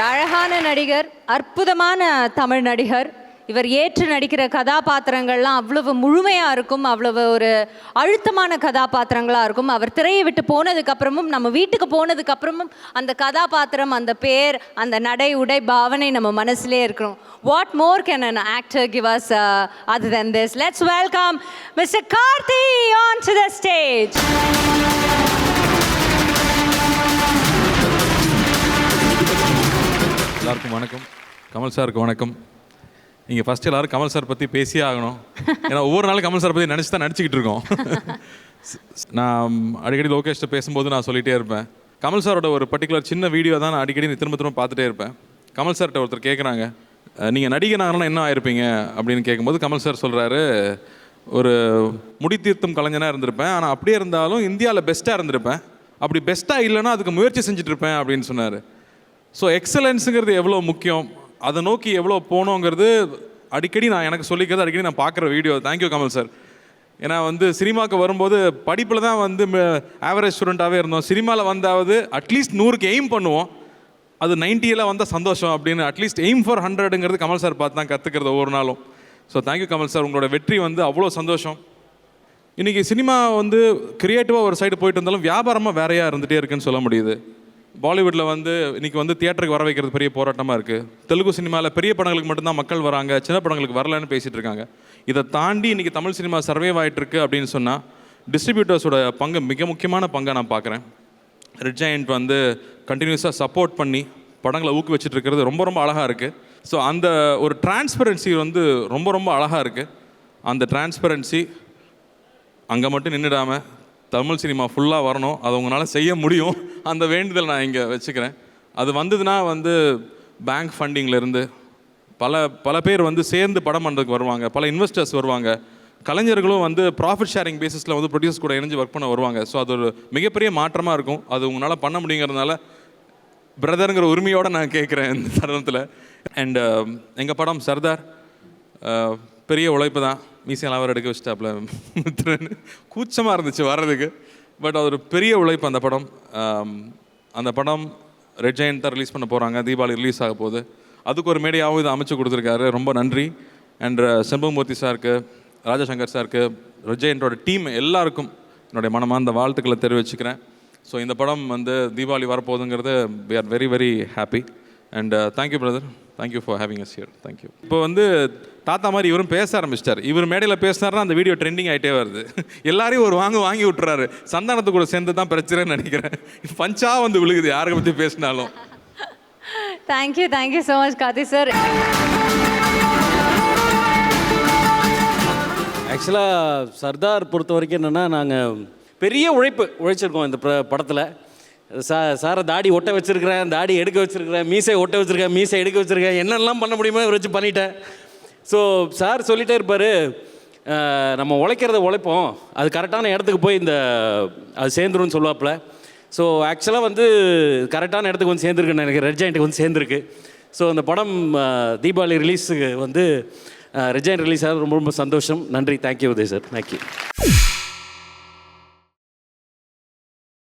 ஒரு அழகான நடிகர் அற்புதமான தமிழ் நடிகர். இவர் ஏற்று நடிக்கிற கதாபாத்திரங்கள்லாம் அவ்வளவு முழுமையாக இருக்கும் அவ்வளவு ஒரு அழுத்தமான கதாபாத்திரங்களாக இருக்கும். அவர் திரையை விட்டு போனதுக்கப்புறமும் நம்ம வீட்டுக்கு போனதுக்கப்புறமும் அந்த கதாபாத்திரம் அந்த பேர் அந்த நடை உடை பாவனை நம்ம மனசுலேயே இருக்கணும். What more can an actor give us அது then this let's welcome mister Karthi on to the stage எல்லாருக்கும் வணக்கம். கமல் சாருக்கு வணக்கம். நீங்கள் ஃபஸ்ட் எல்லாரும் கமல் சார் பற்றி பேசியே ஆகணும். ஏன்னா ஒவ்வொரு நாளும் கமல் சார் பற்றி நினச்சி தான் நடிச்சிக்கிட்டு இருக்கோம். நான் அடிக்கடி லோகேஷ்ட பேசும்போது நான் சொல்லிகிட்டே இருப்பேன். கமல் சாரோட ஒரு பர்டிகுலர் சின்ன வீடியோ தான் நான் அடிக்கடி திரும்ப திரும்ப பார்த்துட்டே இருப்பேன். கமல் சார்கிட்ட ஒருத்தர் கேட்குறாங்க நீங்கள் நடிகனாகனா என்ன ஆயிருப்பீங்க? அப்படின்னு கேட்கும்போது கமல் சார் சொல்கிறாரு ஒரு முடித்தீர்த்தும் கலைஞனாக இருந்திருப்பேன். ஆனால் அப்படியே இருந்தாலும் இந்தியாவில் பெஸ்ட்டாக இருந்திருப்பேன். அப்படி பெஸ்ட்டாக இல்லைன்னா அதுக்கு முயற்சி செஞ்சுட்டு இருப்பேன். அப்படின்னு சொன்னார். ஸோ எக்ஸலன்ஸுங்கிறது எவ்வளோ முக்கியம்? அதை நோக்கி எவ்வளோ போகணுங்கிறது அடிக்கடி நான் எனக்கு சொல்லிக்கிறது அடிக்கடி நான் பார்க்குற வீடியோ தேங்க்யூ கமல் சார் ஏன்னா வந்து சினிமாவுக்கு வரும்போது படிப்பில் தான் வந்து ஆவரேஜ் ஸ்டூடெண்ட்டாகவே இருந்தோம். சினிமாவில் வந்தாவது அட்லீஸ்ட் நூறுக்கு எய்ம் பண்ணுவோம். அது நைன்ட்டியில் வந்தால் சந்தோஷம் அப்படின்னு அட்லீஸ்ட் எய்ம் ஃபார் ஹண்ட்ரடுங்கிறது கமல் சார் பார்த்து தான் கற்றுக்கிறது ஒவ்வொரு நாளும். ஸோ தேங்க்யூ கமல் சார் உங்களோட வெற்றி வந்து அவ்வளோ சந்தோஷம். இன்றைக்கி சினிமா வந்து க்ரியேட்டிவாக ஒரு சைடு போயிட்டு இருந்தாலும் வியாபாரமாக வேறையாக இருந்துகிட்டே இருக்குன்னு சொல்ல முடியுது. பாலிவுட்டில் வந்து இன்றைக்கி வந்து தியேட்டருக்கு வர வைக்கிறது பெரிய போராட்டமாக இருக்குது தெலுங்கு சினிமாவில் பெரிய படங்களுக்கு மட்டும்தான் மக்கள் வராங்க சின்ன படங்களுக்கு வரலன்னு பேசிகிட்டு இருக்காங்க. இதை தாண்டி இன்றைக்கி தமிழ் சினிமா சர்வே ஆகிட்டுருக்கு அப்படின்னு சொன்னால் டிஸ்ட்ரிபியூட்டர்ஸோட பங்கு மிக முக்கியமான பங்கை நான் பார்க்குறேன் ரெட் ஜெயண்ட் வந்து கண்டினியூஸாக சப்போர்ட் பண்ணி படங்களை ஊக்குவிச்சிட்டு இருக்கிறது ரொம்ப ரொம்ப அழகாக இருக்குது ஸோ அந்த ஒரு டிரான்ஸ்பரன்சி வந்து ரொம்ப ரொம்ப அழகாக இருக்குது அந்த டிரான்ஸ்பரன்சி அங்கே மட்டும் நின்றுடாமல் தமிழ் சினிமா ஃபுல்லாக வரணும். அது உங்களால் செய்ய முடியும். அந்த வேண்டுதல் நான் இங்கே வச்சுக்கிறேன். அது வந்ததுன்னா வந்து பேங்க் ஃபண்டிங்லேருந்து பல பல பேர் வந்து சேர்ந்து படம் பண்ணுறதுக்கு வருவாங்க. பல இன்வெஸ்டர்ஸ் வருவாங்க. கலைஞர்களும் வந்து ப்ராஃபிட் ஷேரிங் பேசிஸில் வந்து ப்ரொடியூஸ் கூட இணைஞ்சு ஒர்க் பண்ண வருவாங்க. ஸோ அது ஒரு மிகப்பெரிய மாற்றமாக இருக்கும். அது உங்களால் பண்ண முடியுங்கிறதுனால பிரதருங்கிற உரிமையோடு நான் கேட்குறேன் இந்த தருணத்தில். அண்டு um, எங்கள் படம் சர்தார் uh, பெரிய உழைப்பு தான். மீசியெல்லாம் அவர் எடுக்க வச்சிட்டாப்புல மித்ரன் கூச்சமாக இருந்துச்சு வர்றதுக்கு. பட் அது ஒரு பெரிய உழைப்பு அந்த படம். அந்த படம் ரெட் ஜெயண்ட் தான் ரிலீஸ் பண்ண போகிறாங்க தீபாவளி ரிலீஸ் ஆக போகுது. அதுக்கு ஒரு மேடையாகவும் இதை அமைச்சு கொடுத்துருக்காரு. ரொம்ப நன்றி. அண்ட் uh, செம்பமூர்த்தி சாருக்கு ராஜசங்கர் சாருக்கு ரெட் டீம் எல்லாருக்கும் என்னுடைய மனமார்ந்த வாழ்த்துக்களை தெரிவிச்சுக்கிறேன். ஸோ இந்த படம் வந்து Deepavali வரப்போகுதுங்கிறது we are very very happy and thank you brother thank you for having us here thank you இப்போ வந்து தாத்தா மாதிரி இவரும் பேச ஆரம்பிச்சிட்டார். இவர் மேடையில் பேசினார்னா அந்த வீடியோ ட்ரெண்டிங் ஆகிட்டே வருது. எல்லாரையும் ஒரு வாங்க வாங்கி விட்டுறாரு. சந்தானத்து கூட சேர்ந்து தான் பிரச்சனைன்னு நினைக்கிறேன். பஞ்சா வந்து விழுகுது யாரை பற்றி பேசினாலும். Thank you thank you so much karthi sir. ஆக்சுவலாக சர்தார் பொறுத்த வரைக்கும் என்னென்னா நாங்கள் பெரிய உழைப்பு உழைச்சிருக்கோம் இந்த படத்தில். சா சாரை தாடி ஒட்ட வச்சிருக்கிறேன் தாடி எடுக்க வச்சிருக்கிறேன் மீசை ஒட்ட வச்சிருக்கேன் மீசை எடுக்க வச்சிருக்கேன் என்னெல்லாம் பண்ண முடியுமோ இவரை வச்சு பண்ணிட்டேன். ஸோ சார் சொல்லிட்டே இருப்பார். நம்ம உழைக்கிறத உழைப்போம். அது கரெக்டான இடத்துக்கு போய் இந்த அது சேர்ந்துரும்னு சொல்லுவாப்புல. ஸோ ஆக்சுவலாக வந்து கரெக்டான இடத்துக்கு வந்து சேர்ந்துருக்குன்னு எனக்கு ரெட் ஜாயிண்ட்டுக்கு வந்து சேர்ந்துருக்கு. ஸோ அந்த படம் தீபாவளி ரிலீஸுக்கு வந்து ரெஜாயின் ரிலீஸ் ஆகிறது ரொம்ப ரொம்ப சந்தோஷம். நன்றி. Thank you Uday sir thank you